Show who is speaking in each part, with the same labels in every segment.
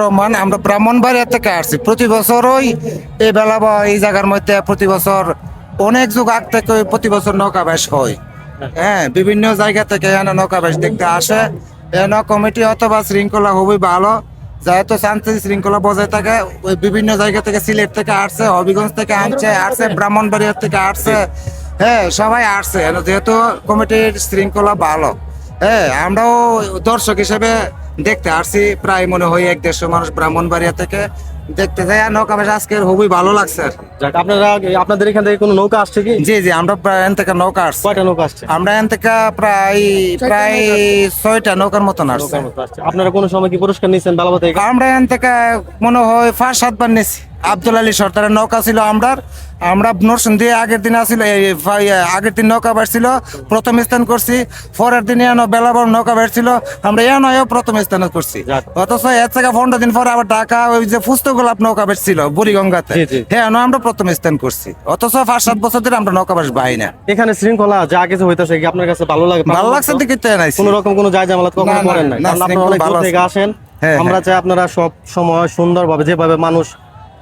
Speaker 1: রহমান, আমরা ব্রাহ্মণবাড়িয়া থেকে আসছি। প্রতি বছরই এই বেলা বা এই জায়গার মধ্যে প্রতি বছর অনেক যুগ আগ থেকে প্রতি বছর নৌকা বেশ হয়। হ্যাঁ বিভিন্ন জায়গা থেকে এখানে নৌকা বেশ দেখতে আসে। এখানে কমিটি অথবা শৃঙ্খলা খুবই ভালো। যেহেতু শান্তি শৃঙ্খলা বজায় থাকে, ওই বিভিন্ন জায়গা থেকে সিলেট থেকে আসছে, হবিগঞ্জ থেকে আনছে, আসছে, ব্রাহ্মণবাড়িয়া থেকে আসছে। হ্যাঁ সবাই আসছে। যেহেতু কমিটির শৃঙ্খলা ভালো। হ্যাঁ আমরাও দর্শক হিসেবে দেখতে আসছি প্রায় মনে হয় এক দেড়শো মানুষ ব্রাহ্মণবাড়িয়া থেকে দেখতে যাই আর নৌকা বেশ আজকে খুবই ভালো লাগছে।
Speaker 2: যাক আপনারা আপনাদের এখান থেকে কোনো নৌকা আসছে কি?
Speaker 1: জি জি আমরা প্রায় এখান থেকে নৌকা আসছে।
Speaker 2: কয়টা নৌকা আসছে?
Speaker 1: আমরা এখান থেকে প্রায় প্রায় ছয়টা নৌকার মতন আসছে।
Speaker 2: নৌকার মতো আসছে। আপনারা কোনো সময় কি পুরস্কার নিয়েছেন ভালো থেকে
Speaker 1: আমরা এখান থেকে মনে হয় ফার্স্ট সাতবার নিছি। আব্দুল আলী সর্দারের নৌকা ছিল আমরার। আমরা নরসিং দিয়ে আগের দিন ফা- আগের দিন নৌকা বাড়ছিল প্রথম স্থান করছি। পরের দিন এনো বেলাবর নৌকা বাড়ছিল আমরা এ নয় প্রথম স্থান করছি। অথচ এর থেকে পনেরো দিন পরে আবার ঢাকা ওই যে পুস্তক গোলাপ নৌকা বাড়ছিল বুড়িগঙ্গাতে। হ্যাঁ আমরা প্রথম স্থান করছি। অথচ পাঁচ সাত বছর ধরে আমরা নৌকা বাস বাই না।
Speaker 2: এখানে শৃঙ্খলা যা কিছু হইতেছে কি আপনার কাছে ভালো লাগে?
Speaker 1: ভালো লাগছে তো নাই
Speaker 2: কোনো রকম কোনো যায় জামালাত কখনো করেন না আপনারা অনেক দূর
Speaker 1: ভালো
Speaker 2: থেকে আসেন।
Speaker 1: হ্যাঁ,
Speaker 2: আমরা চাই আপনারা সব সময় সুন্দরভাবে যেভাবে মানুষ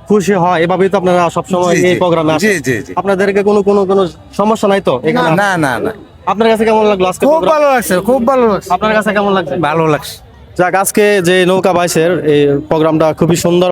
Speaker 2: খুশি হয় এভাবেই তো আপনারা
Speaker 1: সবসময়
Speaker 2: এই প্রোগ্রামে
Speaker 1: জি,
Speaker 2: আসেন।
Speaker 1: জি, জি।
Speaker 2: আপনাদেরকে কোনো কোনো কোনো সমস্যা নাই তো এখানে?
Speaker 1: না না না
Speaker 2: আপনার কাছে কেমন লাগল আজকে
Speaker 1: খুব ভালো লাগছে খুব ভালো লাগছে।
Speaker 2: আপনার কাছে কেমন লাগছে?
Speaker 1: ভালো লাগছে।
Speaker 2: যাক আজকে যে নৌকা বাইসের এই প্রোগ্রামটা খুবই সুন্দর